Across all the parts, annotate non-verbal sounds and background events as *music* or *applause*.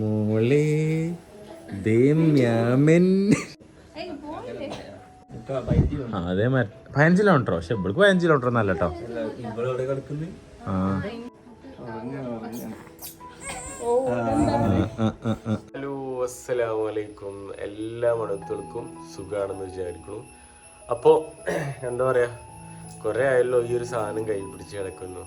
മോളെ അതെ ആ, അതേ മാതിരി പതിനഞ്ച് കിലോമീറ്ററോ പക്ഷെ ഇവിടെ പതിനഞ്ചിലോട്ടോ നല്ല കേട്ടോ ഹലോ അസ്സലാമു അലൈക്കും. എല്ലാ മണത്തുകൾക്കും സുഖാണെന്ന് വിചാരിക്കുന്നു. അപ്പോൾ എന്താ പറയാ? കൊറേ ആയല്ലോ ഈ ഒരു സാധനം കൈ പിടിച്ച് കിടക്കുന്നു?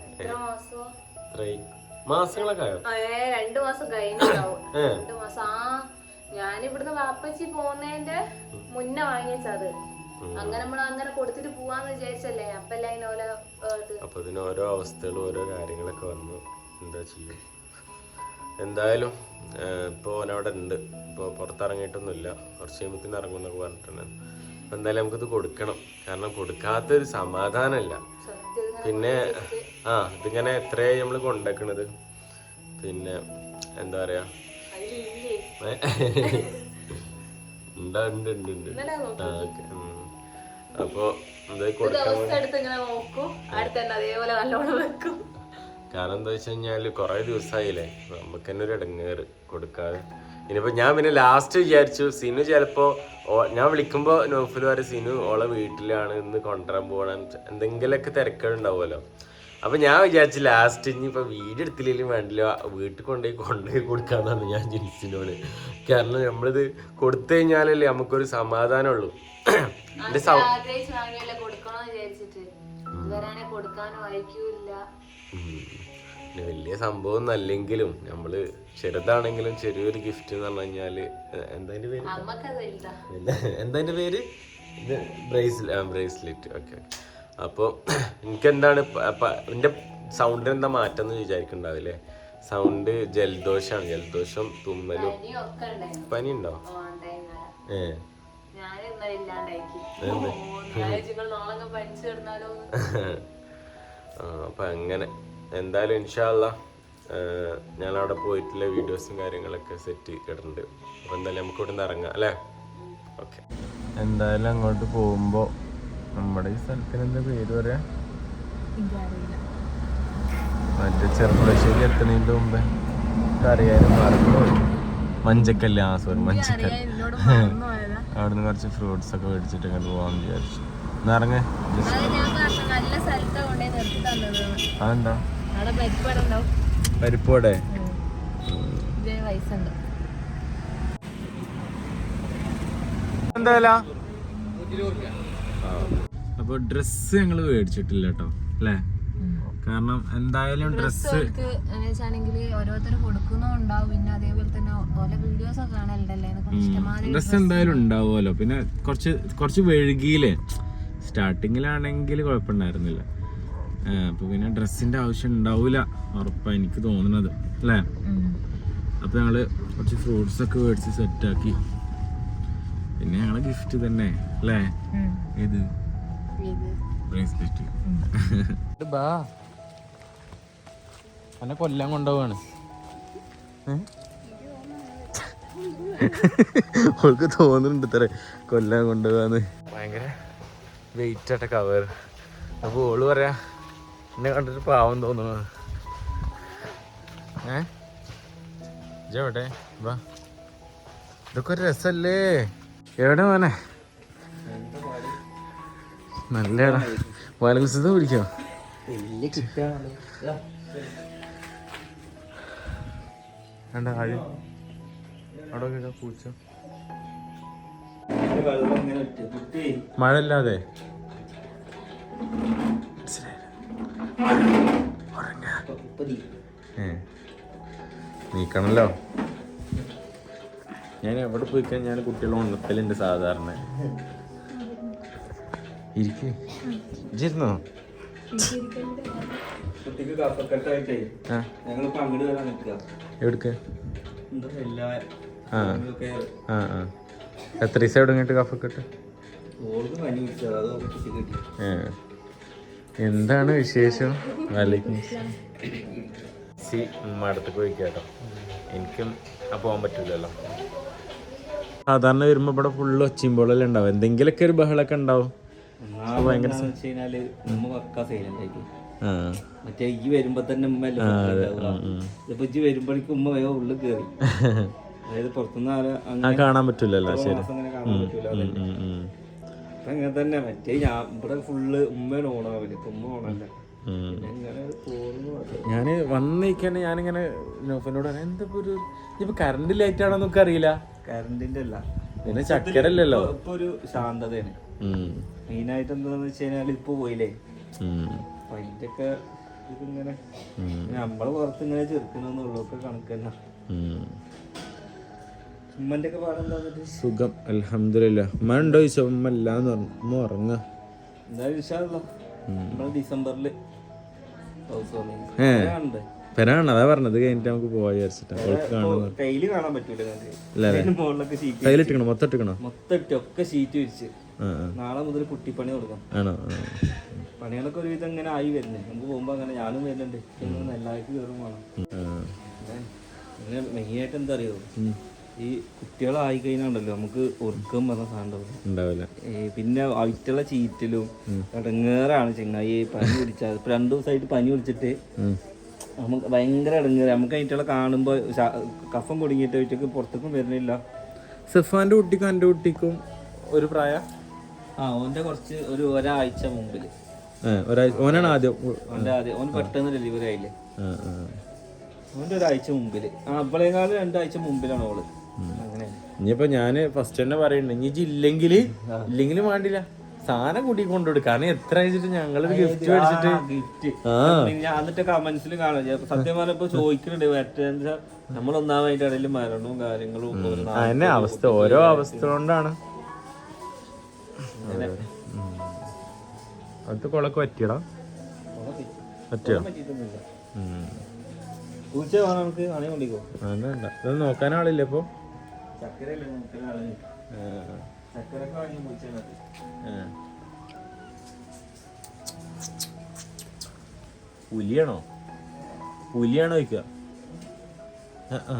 മാസങ്ങളൊക്കെ ആയോ? ഏ രണ്ടു മാസം കഴിഞ്ഞിട്ടാവും. രണ്ടു മാസം. ആ ഞാനിവിടുന്ന് വാപ്പച്ചി പോന്നതിന്റെ മുന്നേ വാങ്ങിച്ചത് അങ്ങനെ നമ്മൾ അങ്ങനെ കൊടുത്തിട്ട് പോവാന്ന് വിചാരിച്ചല്ലേ. അപ്പല്ല അപ്പൊ ഇതിന് ഓരോ അവസ്ഥകളും ഓരോ കാര്യങ്ങളൊക്കെ വന്നു. എന്താ ചെയ്യും? എന്തായാലും ഇപ്പോൾ ഓനവിടെ ഉണ്ട്. ഇപ്പോൾ പുറത്തിറങ്ങിയിട്ടൊന്നുമില്ല. കുറച്ച് കഴിയുമ്പത്തിന് ഇറങ്ങുമെന്നൊക്കെ പറഞ്ഞിട്ടുണ്ടായിരുന്നു അപ്പം എന്തായാലും നമുക്കിത് കൊടുക്കണം. കാരണം കൊടുക്കാത്തൊരു സമാധാനമല്ല. പിന്നെ ആ ഇതിങ്ങനെ എത്രയായി നമ്മൾ കൊണ്ടുവെക്കണത് പിന്നെ എന്താ പറയാ? ഉണ്ടാ ഉണ്ട് ഉണ്ട് ഉണ്ട്. ഇന്നലെ നോക്കി ആ, ഓക്കേ. ഉം. അപ്പൊ ഇത് കൊടുക്കാൻ കാരണം എന്താ വെച്ച് കഴിഞ്ഞാൽ കൊറേ ദിവസമായില്ലേ നമുക്ക് തന്നെ ഒരു ഇടങ്ങേറ് കൊടുക്കാതെ. ഇനിയിപ്പോ ഞാൻ പിന്നെ ലാസ്റ്റ് വിചാരിച്ചു. സിനു ചിലപ്പോൾ ഞാൻ വിളിക്കുമ്പോൾ നോഫിൽ വരെ സിനു ഓളെ വീട്ടിലാണ് ഇന്ന് കൊണ്ടുവരാൻ പോകണം എന്തെങ്കിലുമൊക്കെ തിരക്കുകളുണ്ടാവുമല്ലോ അപ്പൊ ഞാൻ വിചാരിച്ചു ലാസ്റ്റ് ഇനിയിപ്പോ വീട് എടുത്തില്ലെങ്കിലും വേണ്ടില്ല. വീട്ടിൽ കൊണ്ടുപോയി കൊണ്ടുപോയി കൊടുക്കാന്നാണ് ഞാൻ ജിൻസിനോട് കാരണം നമ്മളിത് കൊടുത്തു കഴിഞ്ഞാലല്ലേ നമുക്കൊരു സമാധാനമുള്ളൂ. എന്റെ സൗ വിചാരിച്ചിട്ട്. കൊടുക്കാനും അയക്കൂല്ല. പിന്നെ വലിയ സംഭവം ഒന്നല്ലെങ്കിലും നമ്മൾ ചെറുതാണെങ്കിലും ചെറിയൊരു ഗിഫ്റ്റ് എന്ന് പറഞ്ഞു കഴിഞ്ഞാൽ എ- എന്താ അതിന്റെ പേര്? എന്താ അതിന്റെ പേര്? ഇത് ബ്രേസ്ലെറ്റ് ഓക്കെ അപ്പോൾ എനിക്ക് എന്താണ് എന്റെ സൗണ്ടിന് എന്താ മാറ്റം എന്ന് വിചാരിക്കണ്ടാവില്ലേ സൗണ്ട് ജലദോഷമാണ് ജലദോഷം തുമ്മലും പനി ഉണ്ടോ. ഏ. *laughs* അപ്പൊ അങ്ങനെ. എന്തായാലും ഇൻഷാല്ല ഞാൻ അവിടെ പോയിട്ടുള്ള വീഡിയോസും കാര്യങ്ങളൊക്കെ സെറ്റ് ചെയ്തിട്ടുണ്ട് അപ്പൊ എന്തായാലും നമുക്ക് ഇവിടെ നിന്ന് ഇറങ്ങാം അല്ലേ? ഓക്കെ എന്തായാലും അങ്ങോട്ട് പോകുമ്പോ നമ്മുടെ ഈ സ്ഥലത്തിന് എന്താ പേര് പറയാ? മറ്റേ ചെറുപ്പുളശ്ശേരി എത്തുന്നതിന്റെ മുമ്പേ അറിയാനും മറന്നു മഞ്ചക്കല്ല ആ സോറി മഞ്ചക്കല്ല. അവിടെ നിന്ന് കുറച്ച് ഫ്രൂട്ട്സ് ഒക്കെ മേടിച്ചിട്ട് അങ്ങോട്ട് പോകാൻ വിചാരിച്ചു. എന്നാ ഇറങ്ങേ. അതെന്താ? പരിപ്പോടെ എന്താ അപ്പൊ ഡ്രസ് ഞങ്ങൾ മേടിച്ചിട്ടില്ല കേട്ടോ അല്ലേ? കാരണം എന്തായാലും ഡ്രസ്സ് ഡ്രസ് ഡ്രസ്സ് എന്തായാലും ഉണ്ടാവുമല്ലോ. പിന്നെ കുറച്ച് കുറച്ച് വെഴുകിയില്ലേ സ്റ്റാർട്ടിങ്ങിലാണെങ്കിൽ കുഴപ്പമുണ്ടായിരുന്നില്ല. അപ്പൊ പിന്നെ ഡ്രസ്സിന്റെ ആവശ്യം ഉണ്ടാവില്ല ഉറപ്പാ എനിക്ക് തോന്നുന്നത് അല്ലേ? അപ്പോൾ അപ്പൊ ഞങ്ങൾ കുറച്ച് ഫ്രൂട്ട്സ് ഒക്കെ മേടിച്ച് സെറ്റാക്കി പിന്നെ ഞങ്ങളെ ഗിഫ്റ്റ് തന്നെ. അല്ലേ. ഇത് ബ്രേസ്ലെറ്റ് ബാ. എന്നെ കൊല്ലാൻ കൊണ്ടുപോവാണ്. അവൾക്ക് തോന്നുന്നുണ്ട് ഇത്ര കൊല്ലാൻ കൊണ്ടുപോവാന്ന്. ഭയങ്കര വെയിറ്റ് ആട്ട കവർ അപ്പൊ ഓൾ പറയാ എന്നെ കണ്ടിട്ട് പാവം തോന്നുന്നു. ഏ? എവിടെ? വാ. ഇതൊക്കെ ഒരു രസല്ലേ? എവിടെ മോനെ? നല്ല വലകുസത പിടിക്കോ? വേണ്ട ആഴി അവിടെ കേട്ടോ പൂച്ച. മഴ ഇല്ലാതെ. നീക്കണല്ലോ. ഞാൻ എവിടെ പോയി കഴിഞ്ഞാൽ കുട്ടികളെ ഉണർത്തലുണ്ട് സാധാരണ. ഇരിക്കേ. കുട്ടിക്ക് കഫക്കെട്ടായിട്ടേ അങ്ങോട്ട് വരാൻ നിൽക്കുക എവിടേക്ക്? ആ. എത്ര ദിവസം എവിടെ ഇങ്ങോട്ട് കഫൊക്കെ ഓൾക്ക് പനി പിടിച്ചത്. അത് കുട്ടി കിട്ടി. ഏ. എന്താണ് വിശേഷം? വലൈക്കും സി ഉമ്മ അടുത്തേക്ക് പോയിക്കാട്ടോ എനിക്കും ആ പോകാൻ പറ്റില്ലല്ലോ സാധാരണ വരുമ്പോ ഇവിടെ ഫുള്ള് ഒച്ചിമ്പോളെല്ലാം ഉണ്ടാവും എന്തെങ്കിലുമൊക്കെ ഒരു ബഹളൊക്കെ ഉണ്ടാവും. ഭയങ്കര മറ്റേ ഈ വരുമ്പോ തന്നെ ഉമ്മ അല്ലേ ഉണ്ടാവുക. ഇതിപ്പോ ഇജ്ജ് വരുമ്പോഴേക്കും ഉമ്മ വേഗം ഉള്ളിൽ കയറി *laughs* അതായത് പുറത്തുനിന്ന് ആ കാണാൻ പറ്റൂലല്ലോ ശരി. അങ്ങനെ തന്നെ. മറ്റേ ഞാൻ ഇവിടെ ഫുള്ള് ഉമ്മയാണ് ഓണാവില്ല ഇപ്പൊ ഉമ്മ ഓണല്ല. ഞാൻ വന്നിരിക്കന്നെ ഞാനിങ്ങനെ നോഫിനോട് പറയാം എന്താ ഇപ്പൊ ഒരു ഇപ്പൊ കറണ്ട് ലൈറ്റ് ആണോ നമുക്ക് അറിയില്ല. കറണ്ടിന്റെ അല്ല. പിന്നെ ചക്കരല്ലല്ലോ. ഇപ്പൊ- ഇപ്പൊ ഒരു ശാന്തതയാണ്. മെയിൻ മെയിനായിട്ട് എന്താന്ന് വെച്ച് കഴിഞ്ഞാൽ ഇപ്പൊ പോയില്ലേ. അപ്പൊ അതിന്റെ ഒക്കെ ഇതിങ്ങനെ. നമ്മൾ പുറത്ത് ഇങ്ങനെ ചെറുക്കണമെന്നുള്ളൂ ഒക്കെ കണക്ക് തന്നെ സുഖം അലഹമില്ല ഉമ്മ ഉണ്ടോ ചോദിച്ചോ ഉമ്മ ഇല്ലാന്ന് പറഞ്ഞു. ഉമ്മ ഉറങ്ങ. ഏ. പെരാണ് അതാ പറഞ്ഞത്. കഴിഞ്ഞിട്ട് നമുക്ക് പോവാ വിചാരിച്ചിട്ടാണ് അവൾക്ക് കയ്യിലിട്ടിക്കണോ? മൊത്തം ഇട്ടിക്കണോ? മൊത്തം ഒക്കെ ഷീറ്റ് വിരിച്ച്. നാളെ മുതൽ കുട്ടിപ്പണി കൊടുക്കാം ആണോ. പണികളൊക്കെ ഒരുവിധം ഇങ്ങനെ ആയി വരുന്നത് നമുക്ക് പോകുമ്പോ അങ്ങനെ ഞാനും വരുന്നുണ്ട്. എല്ലാവർക്കും കയറും വേണം. മെയിനായിട്ട് എന്താ അറിയോ. ഈ കുട്ടികളായി കഴിഞ്ഞാണ്ടല്ലോ നമുക്ക് ഉറക്കം പറഞ്ഞ സാധനം ഉണ്ടാവില്ല. പിന്നെ അവിറ്റുള്ള ചീറ്റലും ഇടങ്ങേറാണ് ചെങ്ങായി പനി പിടിച്ചാൽ ഇപ്പൊ രണ്ടു ദിവസമായിട്ട് പനി പിടിച്ചിട്ട് നമുക്ക് ഭയങ്കര ഇടങ്ങേറ് നമുക്ക് അതിറ്റുള്ള കാണുമ്പോ കഫം കുടുങ്ങിയിട്ട് വീട്ടിലേക്ക് പുറത്തേക്കും വരുന്നില്ല. സെഫാന്റെ കുട്ടിക്കും എന്റെ കുട്ടിക്കും ഒരു പ്രായ? ആ ഓന്റെ കുറച്ച് ഒരു ഒരാഴ്ച മുമ്പിൽ. ഓനാണ് ആദ്യം. ഓന്റെ ആദ്യം. ഓൻ പെട്ടെന്ന് ഡെലിവറി ആയില്ലേ. ഓന്റെ ഒരാഴ്ച മുമ്പിൽ. ആ അപ്പളേക്കാളും രണ്ടാഴ്ച മുമ്പിലാണ് ഓൾ. ഇനിയിപ്പോ ഞാൻ ഫസ്റ്റ് തന്നെ പറയുന്നുണ്ട് ഇനി ഇല്ലെങ്കിൽ ഇല്ലെങ്കിലും വേണ്ടില്ല. സാധനം കൂട്ടി കൊണ്ടുവിടും. കാരണം എത്ര അയച്ചിട്ട് ഞങ്ങൾ ഗിഫ്റ്റ് മേടിച്ചിട്ട്? ഞാൻ എന്നിട്ട് കമന്റ്സിൽ കാണാം. സത്യം പറഞ്ഞപ്പോ ചോദിക്കുന്നുണ്ട് മറ്റേ നമ്മൾ ഒന്നാമതിന്റെ ഇടയിൽ മരണവും കാര്യങ്ങളും അതന്നെ അവസ്ഥ ഓരോ അവസ്ഥ കൊണ്ടാണ്. അത് കൊളക്ക് പറ്റിയടാ. പറ്റിയോ? ആളില്ല ഇപ്പൊ. പുലിയാണോ? പുലിയാണോ ആ.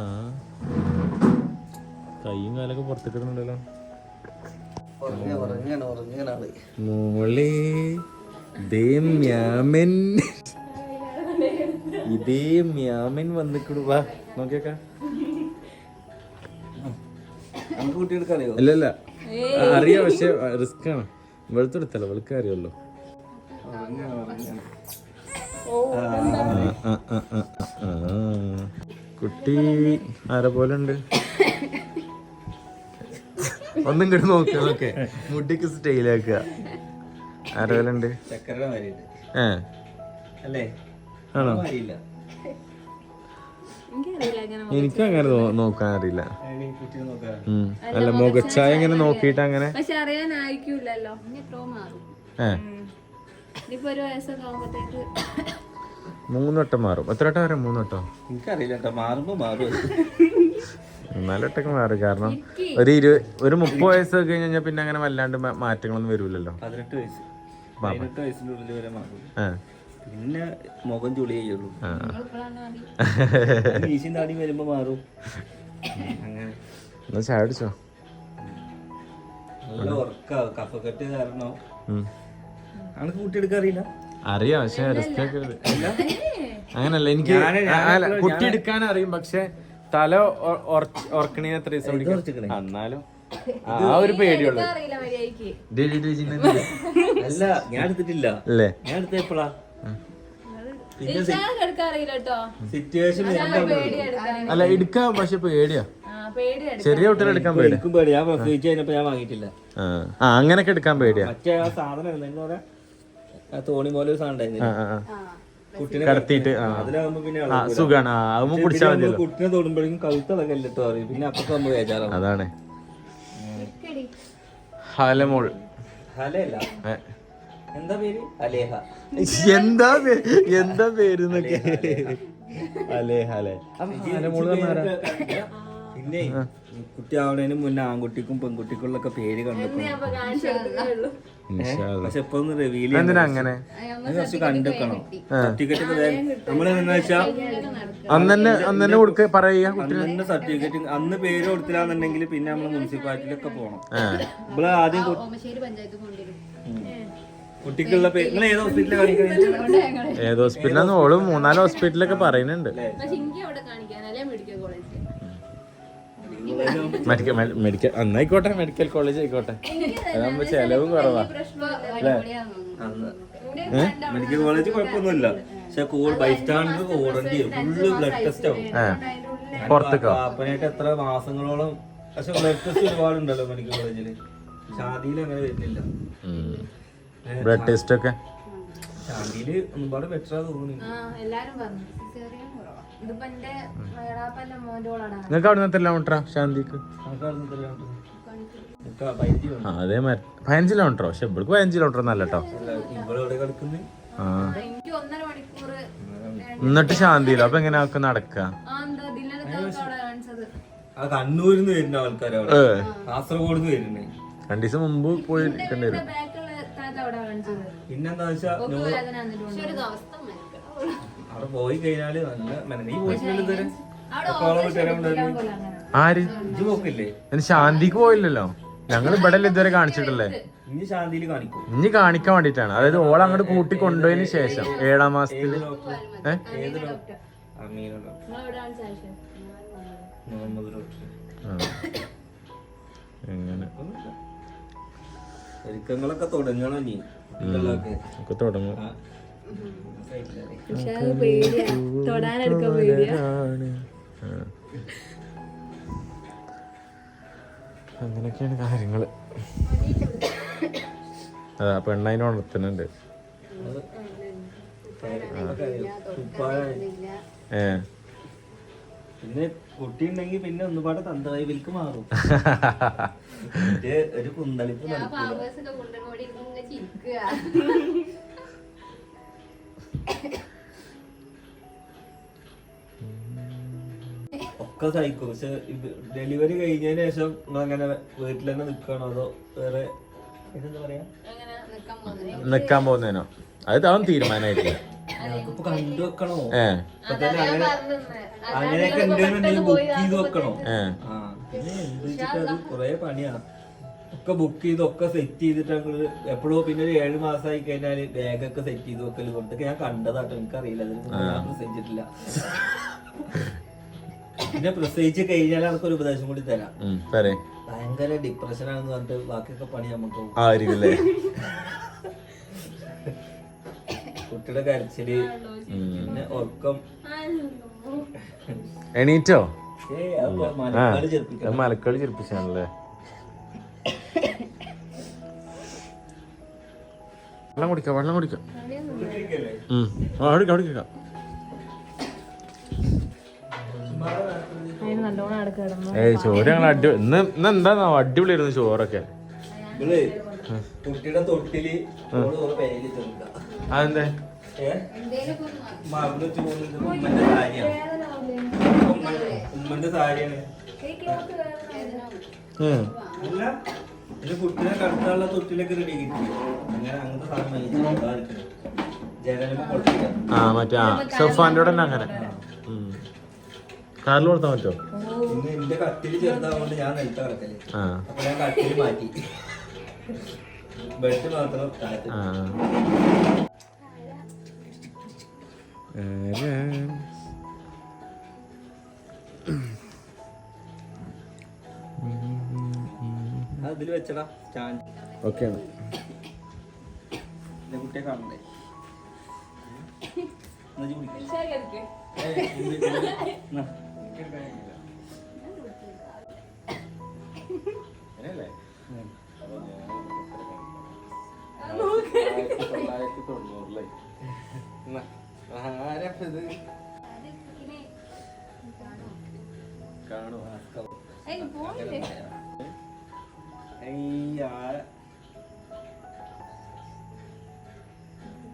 കൈയും കാലൊക്കെ പുറത്തേക്ക് ഇടുന്നുണ്ടല്ലോ മോളെ ദേ മ്യാമൻ ഇതേ മ്യാമൻ വന്നിക്കിടുവാ നോക്കിയേക്കാം. അല്ലല്ല അറിയാം പക്ഷെ റിസ്ക് ആണ്. വെളുത്തെടുത്തല്ലോ വെളുക്ക അറിയുള്ളൂ. കുട്ടി ആരെ പോലെ ഉണ്ട്? ഒന്നും കിട്ടും നോക്കുക നോക്കെ. മുടിക്ക് സ്റ്റൈലാക്കുക ആരെ പോലെ ഉണ്ട്? ഏ. അല്ലേ? ആണോ? എനിക്ക് അങ്ങനെ നോക്കാനറിയില്ല. നോക്കാൻ അറിയില്ല കുട്ടിയെ അല്ല മുഖച്ചായ ഇങ്ങനെ നോക്കിട്ട് അങ്ങനെ പക്ഷെ എത്രയോ മാറും. എത്ര വട്ടം വരാം മൂന്നോട്ടോ എനിക്കറിയില്ല മാറുമ്പോ മാറും. നാലട്ടൊക്കെ മാറും. കാരണം ഒരു ഇരു ഒരു മുപ്പത് വയസ്സൊക്കെ കഴിഞ്ഞ് കഴിഞ്ഞാൽ പിന്നെ അങ്ങനെ വല്ലാണ്ട് മാറ്റങ്ങളൊന്നും വരൂലല്ലോ പതിനെട്ട് വയസ്സ്. പതിനെട്ട് വയസ്സിന്റെ ഉള്ളിൽ വരെ മാറും. പിന്നെ മുഖം ചുളി ചെയ്യുള്ളൂ. മീശയും താടി വരുമ്പോ മാറും. അങ്ങനെ. എന്നാ ചായ അടിച്ചോ നല്ല ഉറക്കാ. കഫക്കെട്ട് കാരണം. അനക്ക് കുട്ടിയെടുക്കാൻ അറിയില്ല. അറിയാം പക്ഷെ റിസ്ക് ഒക്കെ അങ്ങനല്ല എനിക്ക് കുട്ടി എടുക്കാൻ അറിയും പക്ഷെ തല ഉറക്കണേ എത്ര ദിവസം പിടിക്കും എന്നാലും ആ ഒരു പേടിയുള്ളു അല്ല ഞാൻ എടുത്തിട്ടില്ല. അല്ലേ ഞാൻ എടുത്ത എപ്പോഴാ അല്ല എടുക്കാൻ പക്ഷെ പേടിയാ. ചെറിയ കുട്ടികൾ എടുക്കാൻ പേടിയാ. പേടി ഞാൻ പ്രസവിച്ച് കഴിഞ്ഞപ്പോ ഞാൻ വാങ്ങിയിട്ടില്ല. ആ അങ്ങനൊക്കെ എടുക്കാൻ പേടിയാ. മറ്റേ ആ സാധനം എന്താ പറയാ? തോണി പോലെ ഒരു സാധനം കുട്ടീനെ കടത്തിയിട്ട് സുഖാണ്. പിടിച്ചാൽ മതിയല്ലോ. തൊടുമ്പോഴേക്കും കഴുത്തതൊക്കെ ഇല്ലട്ടോ പിന്നെ നമ്മൾ അതാണ്. ഹലമോൾ. ഹലയല്ല. ഏ. എന്താ പേര്? അലേഹ. എന്താ എന്താ പേര് എന്നൊക്കെ അലേ ഹലേ ഹലമോൾ പറഞ്ഞാരാ പിന്നെ കുട്ടി ആവണേന് മുന്നേ ആൺകുട്ടിക്കും പെൺകുട്ടിക്കുള്ളൊക്കെ പേര് ഉള്ളൂ. പക്ഷെ ഇപ്പൊ ഒന്ന് റിവീൽ അങ്ങനെ? കുറച്ച് കണ്ടെക്കണം സർട്ടിഫിക്കറ്റ് ഒക്കെ നമ്മൾ എന്താ വെച്ചാ അന്ന് തന്നെ അന്ന് കൊടുക്ക പറയാ കുട്ടി അന്ന് സർട്ടിഫിക്കറ്റ് അന്ന് പേര് കൊടുത്തില്ലാന്നുണ്ടെങ്കിൽ പിന്നെ നമ്മൾ മുനിസിപ്പാലിറ്റിയിലൊക്കെ പോകണം ആ. ഇവിടെ ആദ്യം കുട്ടിക്കുള്ള പേര് നിങ്ങൾ ഏത് ഹോസ്പിറ്റലിൽ കാണിക്കുന്നത് ഏത് ഹോസ്പിറ്റലാന്ന് ഓൾ മൂന്നാൽ ഹോസ്പിറ്റലൊക്കെ പറയുന്നുണ്ട്. പക്ഷെ എനിക്ക് അവിടെ കാണിക്കാനല്ലേ മെഡിക്കൽ കോളേജ് മെഡിക്കൽ അന്നായിക്കോട്ടെ മെഡിക്കൽ കോളേജ് ആയിക്കോട്ടെ. അതാകുമ്പോ ചെലവും കുറവാ. മെഡിക്കൽ കോളേജ് കുഴപ്പമൊന്നുമില്ല. പക്ഷെ കൂൾ ബൈസ്റ്റാൻഡർ ഓടേണ്ടി വരും ഫുള്ള് ബ്ലഡ് ടെസ്റ്റ് ആവും. പുറത്തേക്കോ? പാപ്പനായിട്ട് എത്ര മാസങ്ങളോളം പക്ഷെ ബ്ലഡ് ടെസ്റ്റ് ഒരുപാടുണ്ടല്ലോ മെഡിക്കൽ കോളേജിൽ ഷാദിയിൽ അങ്ങനെ വരുന്നില്ല. ബ്ലഡ് ടെസ്റ്റ് ഒക്കെ? ഒരുപാട് തോന്നുന്നു. എല്ലാരും പറഞ്ഞു. ഇതിപ്പോ എന്റെ വേളാപ്പന്റെ മോന്റെ ഓളാണ് നിങ്ങൾക്ക് അവിടെ നിന്ന് കിലോമീറ്ററാ ശാന്തിക്ക് ആ അതേ മാതിരി പതിനഞ്ച് കിലോമീറ്ററോ പക്ഷെ ഇവൾക്ക് പതിനഞ്ച് കിലോമീറ്റർ ഒന്നല്ല കേട്ടോ ഇവളെവിടെ ആ. എനിക്ക് ഒന്നര മണിക്കൂർ എന്നിട്ട് ശാന്തിയിലോ? അപ്പൊ എങ്ങനെ അവർക്ക് നടക്ക? കണ്ണൂരിന്ന് വരുന്ന ആൾക്കാരെ അവിടെ. ഏ. കാസർഗോഡ് നിന്ന് വരുന്നേ. രണ്ടു ദിവസം മുമ്പ് പോയി നിൽക്കേണ്ടി വരും പിന്നെന്താ വെച്ചാ അവിടെ പോയി കഴിഞ്ഞാൽ നല്ല നീ? ആര്? ഇജ്ജ് പോക്കില്ലേ? എന്നിട്ട് ശാന്തിക്ക് പോയില്ലല്ലോ. ഞങ്ങൾ ഇവിടെ ഇതുവരെ കാണിച്ചിട്ടില്ലേ ഇനി ശാന്തിയിൽ കാണിക്കും. ഇനി കാണിക്കാൻ വേണ്ടിട്ടാണ് അതായത് ഓൾ അങ്ങോട്ട് കൂട്ടി കൊണ്ടുപോയതിന് ശേഷം ഏഴാം മാസത്തിൽ. എങ്ങനെ? ഒരുക്കങ്ങളൊക്കെ തുടങ്ങണം നീ ഒക്കെ തുടങ്ങും. അങ്ങനെയൊക്കെയാണ് കാര്യങ്ങൾ. അതാ പെണ്ണതിനെ ഉണർത്തുന്നുണ്ട്. ഏ. പിന്നെ കുട്ടി ഉണ്ടെങ്കിൽ പിന്നെ ഒന്നുപാട് തന്തവായിലേക്ക് മാറും. *laughs* ഒരു കുന്തളിപ്പ് ഒക്കെ സഹിക്കും പക്ഷെ ഡെലിവറി കഴിഞ്ഞതിന് ശേഷം നിങ്ങളങ്ങനെ വീട്ടിൽ തന്നെ നിൽക്കണോ അതോ വേറെ ഇതെന്താ പറയാ? നിക്കാൻ പോകുന്നത് നിക്കാൻ പോകുന്നതിനോ? അത് അവൻ തീരുമാനമായിട്ടില്ല അങ്ങനെയൊക്കെ ബുക്ക് ചെയ്ത് വെക്കണോ? കൊറേ ഒക്കെ ബുക്ക് ഒക്കെ സെറ്റ് ചെയ്തിട്ട് എപ്പോഴോ പിന്നെ ഒരു ഏഴ് മാസമായി കഴിഞ്ഞാൽ ബാഗൊക്കെ സെറ്റ് ചെയ്ത് വെക്കൽ. കൊണ്ടൊക്കെ ഞാൻ കണ്ടതാട്ടോ. എനിക്കറിയില്ല. അതിന് പ്രസവിച്ചിട്ടില്ല പിന്നെ പ്രസവിച്ച് കഴിഞ്ഞാൽ നമുക്കൊരു ഉപദേശം കൂടി തരാം. ഭയങ്കര ഡിപ്രഷൻ ആണെന്ന് പറഞ്ഞിട്ട് ബാക്കിയൊക്കെ പണി നമുക്ക്. *laughs* കുട്ടിയുടെ കരച്ചിൽ പിന്നെ ഉറക്കം. എണീറ്റോ? ഏ മലക്കളി ചിരിപ്പിച്ചാണല്ലേ വെള്ളം കുടിക്കാം വെള്ളം കുടിക്കാം. അവിടെ കിടന്നു ഏയ് ചോറ് ഞങ്ങൾ അടി ഇന്ന് ഇന്ന് എന്താന്നാ അടിപൊളിയായിരുന്നു ചോറൊക്കെ. കുട്ടിയുടെ തൊട്ടിൽ അതെന്തേ? മറന്നു പോകുന്നത് ഉമ്മന്റെ സാരിയാണ്. ഉമ്മ- ഉമ്മന്റെ സാരിയാണ്. ഉം. അല്ല ഇത് കുട്ടിനെ കടത്താനുള്ള തൊട്ടിലൊക്കെ റെഡി കിട്ടി. അങ്ങനെ അങ്ങനത്തെ സാധനം വാങ്ങിച്ചു. ജനലിന് കൊടുത്തില്ല ആ മറ്റേ ആ സഫാന്റെ കൂടെ തന്നെ അങ്ങനെ. കാറിൽ കൊടുത്താൽ പറ്റുമോ ഇന്ന് എന്റെ കട്ടിൽ ചെറുതാവുകൊണ്ട് ഞാൻ നിലത്ത് കിടക്കൽ. അപ്പൊ ഞാൻ കട്ടിൽ മാറ്റി. ബെഡ് മാത്രം താഴത്ത് ആ അത് ഇതിൽ വെച്ചടാ സ്റ്റാൻഡ് ഓക്കെ കുട്ടിയെ കാണണ്ടേ കുടിക്ക്. ആരപ്പത്?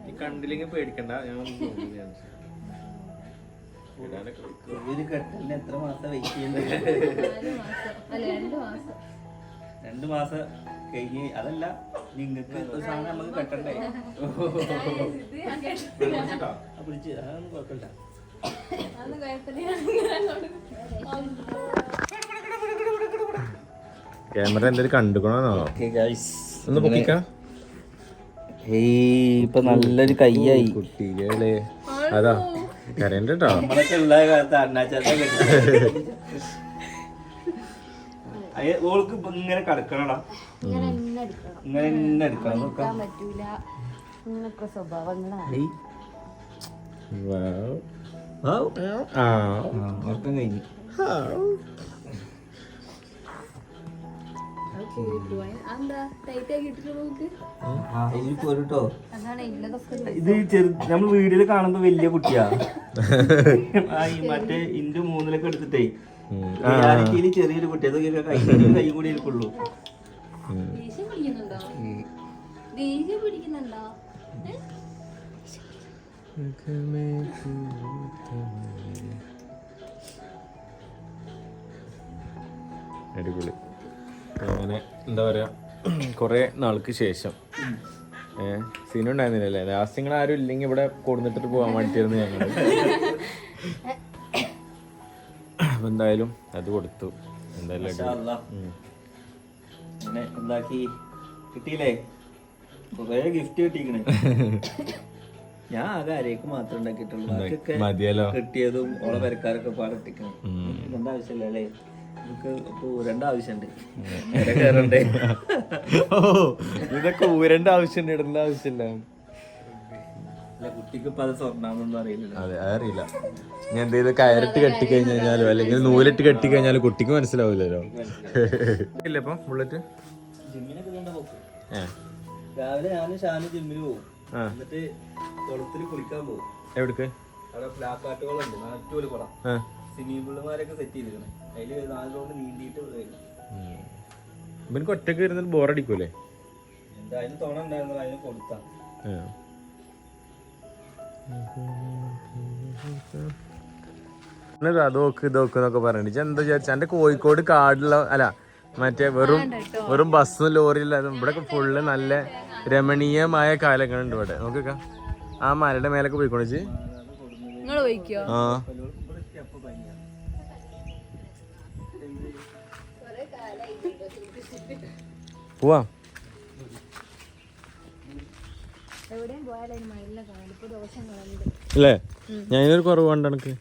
ഈ കണ്ടില്ലെങ്കിൽ പേടിക്കണ്ട ഞാൻ. ഒരു എത്ര മാസം വെയിറ്റ് ചെയ്യണ്ടേ? അല്ല രണ്ട് മാസം. രണ്ട് മാസം കഴിഞ്ഞ് അതല്ല നിങ്ങൾക്ക് ഒരു സാധനം നമുക്ക് കെട്ടണ്ടേ? പിടിച്ച് അതൊന്നും കുഴപ്പമില്ല. ക്യാമറ എന്തെങ്കിലും കണ്ടുക്കണോ ഓക്കെ ഗൈസ് ഒന്ന് പൊക്കിക്ക? ഏയ് ഇപ്പൊ നല്ലൊരു കയ്യായി. കുട്ടികളെ. അതാ കരണ്ട് കേട്ടോ. നമ്മളൊക്കെ ഉള്ള കാലത്ത് അണ്ണാച്ചാത്ത ഓൾക്ക് ഇങ്ങനെ കടക്കണടാ. ഇങ്ങനെ തന്നെ എടുക്കണം. പറ്റൂല. ഇങ്ങനൊക്കെ സ്വഭാവങ്ങളാണ്. ഉറക്കം കഴിഞ്ഞു. ഇത് ചെറു നമ്മൾ വീഡിയോയിൽ കാണുമ്പോ വലിയ കുട്ടിയാ. *laughs* മറ്റേ ഇന്റെ മൂന്നിലൊക്കെ എടുത്തിട്ടേ ചെറിയൊരു കുട്ടി. അതൊക്കെ കൈ കൈ കൂടി ഇരിക്കുള്ളൂ? അടിപൊളി. അങ്ങനെ എന്താ പറയാ കൊറേ നാൾക്ക് ശേഷം. ഏഹ് സീൻ ഉണ്ടായിരുന്നില്ലല്ലേ ലാസ്റ്റ് നിങ്ങൾ ആരും ഇല്ലെങ്കിൽ ഇവിടെ കൊടുന്നിട്ടിട്ട് പോകാൻ വേണ്ടിയിരുന്നു ഞങ്ങൾ അപ്പൊ *laughs* എന്തായാലും അത് കൊടുത്തു. എന്തായാലും. അങ്ങനെ എന്താക്കി? കിട്ടിയില്ലേ? കുറേ ഗിഫ്റ്റ് കിട്ടിക്കണേ. *laughs* ഞാൻ ആകെ അരേക്ക് മാത്രം ഉണ്ടാക്കിയിട്ടുള്ളൂ. ബാക്കിയൊക്കെ കിട്ടിയതും ഓളെ പെരക്കാരൊക്കെ പാടിട്ടിക്കണം എന്താ ആവശ്യമില്ല അല്ലേ? ഇതൊക്കെ ഊരണ്ട ആവശ്യമുണ്ട് *laughs* ഇടേണ്ട ആവശ്യമില്ല. അത് അറിയില്ല ഞാൻ എന്തെങ്കിലും കയറിട്ട് കെട്ടി കഴിഞ്ഞാലോ അല്ലെങ്കിൽ നൂലിട്ട് കെട്ടി കഴിഞ്ഞാലോ കുട്ടിക്ക് മനസ്സിലാവില്ലല്ലോ ഇല്ല ഇപ്പം ബുള്ളറ്റ് രാവിലെ ഞാൻ ഷാനും ജിമ്മിന് പോകും. എന്നിട്ട് കുളത്തിൽ കുളിക്കാൻ പോകും എവിടേക്ക്? അവിടെ പ്ലാക്കാട്ടുകളുണ്ട് നാട്ടുപോലെ കുളം സ്വിമ്മിംഗ് പൂളുമാരൊക്കെ സെറ്റ് ചെയ്തിരിക്കണേ. അതിൽ നാല് റൗണ്ട് നീന്തിയിട്ട് വരും. ഇവനക്ക് ഒറ്റയ്ക്ക് ഇരുന്നിട്ട് ബോറടിക്കൂലേ എന്തായാലും തുണ ഉണ്ടായിരുന്നു അതിന് കൊടുത്താ. അതോക്ക് ഇതോക്ക് എന്നൊക്കെ പറഞ്ഞിട്ട്. എന്താ വിചാരിച്ചാ? എന്റെ കോഴിക്കോട് കാടുള്ള അല്ല മറ്റേ വെറും വെറും ബസ്സും ലോറിയില്ല ഇവിടെ ഫുള്ള് നല്ല രമണീയമായ കാലങ്ങളുണ്ട് ഇവിടെ. നോക്കിക്ക ആ മലയുടെ മേലൊക്കെ പോയിക്കോണിച്ച് ആ. പോവാ. എവിടെയും പോയാലും മയിലിനെ അല്ലേ ഞാനൊരു കുറവ് കണ്ടെനക്ക്.